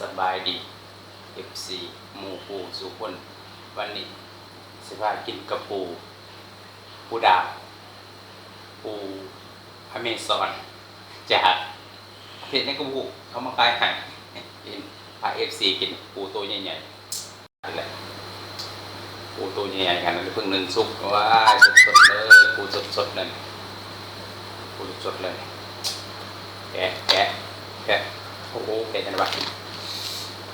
สบายดี FC หมูปูสุคนวันนี้สิพากินกระปู ปูดาวปูอเมซอนจากประเทศนี้ก็ปูเขามาขายใหายเป็นพา FC กินปูตัวใหญ่ๆนั่แหละปูตัวใหญ่ๆกันเพิ่งนึ่งซุปว้าสดๆเลยปูสดๆเลยปูสดๆเลยแกะแกะแกะโอ้โหแกะกันวะ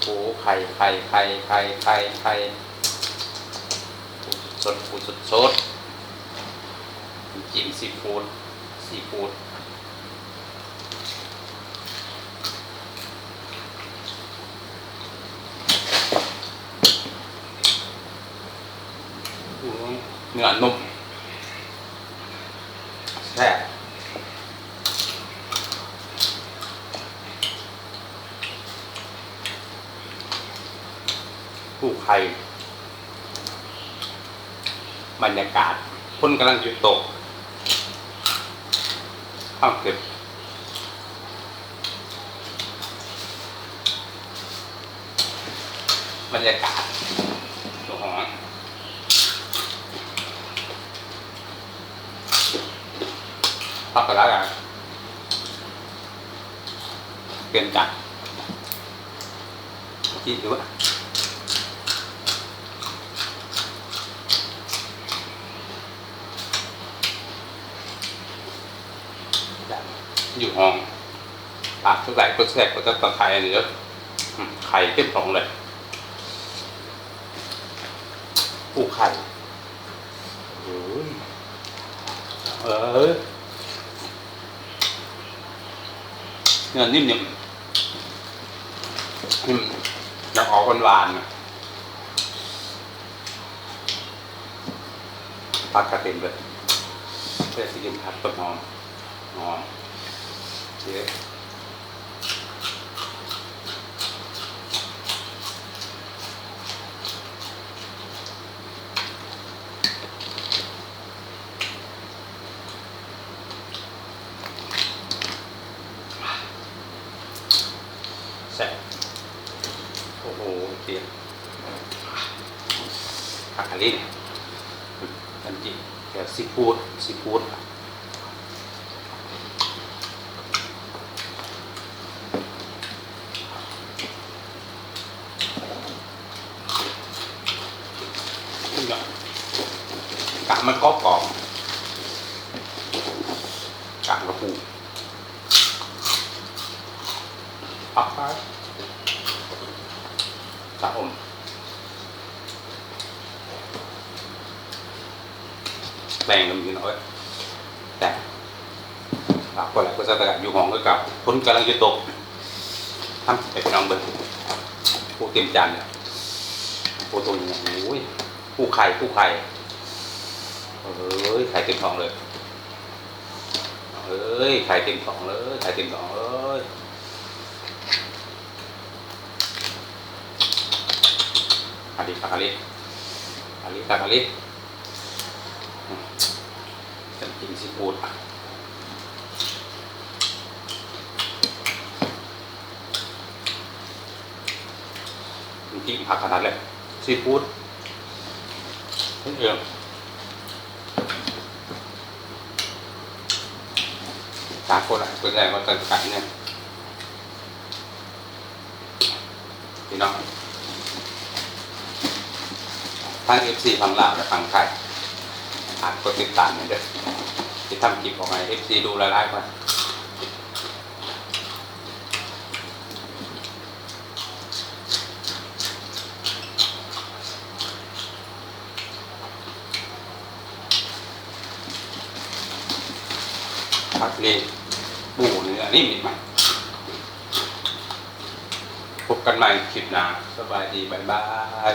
โอ้ไข่ไข่ไข่ไข่ไข่ไข่ปูสดปูสดสดจิ้มซีฟู้ดซีฟู้ดอื้อหือเนื้อนุ่มแซ่บ ผู้ไข่บรรยากาศคนกำลังหยุดตกข้าวเก็บบรรยากาศตัวหอนพักกันแล้วกันเปลี่ยนจากที่ดูว่า อยู่ห้องปากทุกไหลก็แทรกก็จะตะไคร้อันนี้เยอะไข่เต็มท้องเลยปูไข่โอ้ยเออเนื้อนิ่มๆนิ่มจะออกหวานๆตักกระเทียมเลยเพื่อที่จะผัดต้นหอมหอม เยอะแซ่บโอ้โหเตียงผักอะไรเนี่ยอันนี้แกซีฟู้ดซีฟู้ดนี่ก่อนกะ มันก็กรอบกะกระปูปักไปสะอมแรงกันอยู่น้อยแต่ฝากคนหลายคนจะตะกัอยู่ห้องก็กับคนกำลังจะตกทำไปน้องเบิ้งผู้เตรียมจานเนี่ยโอ้ตัวนี้โอ้ยผู้ไข่ผู้ไข่ เอ้ยไข่เต็มท้องเลยเอ้ยไข่เต็มท้องเลยไข่เต็มท้องเลยอาลิอาลิอาลิอาลิฉันกินซีฟู้ดจริงผักขนาดเลยซีฟู้ดเอื้อ สามคนอะส่วนใหญ่ก็จะกันเนี่ยพี่น้องทั้งเอฟซีฝั่งลาวและฝั่งไทยอาจกดติดตามหน่อยเด้อที่ทำคลิปออกมาเอฟซีดูหลายๆก่อนผักนี่ปูเนื้อ นี่มีไหมพบกันใหม่คลิปหน้าสบายดีบ๊ายบาย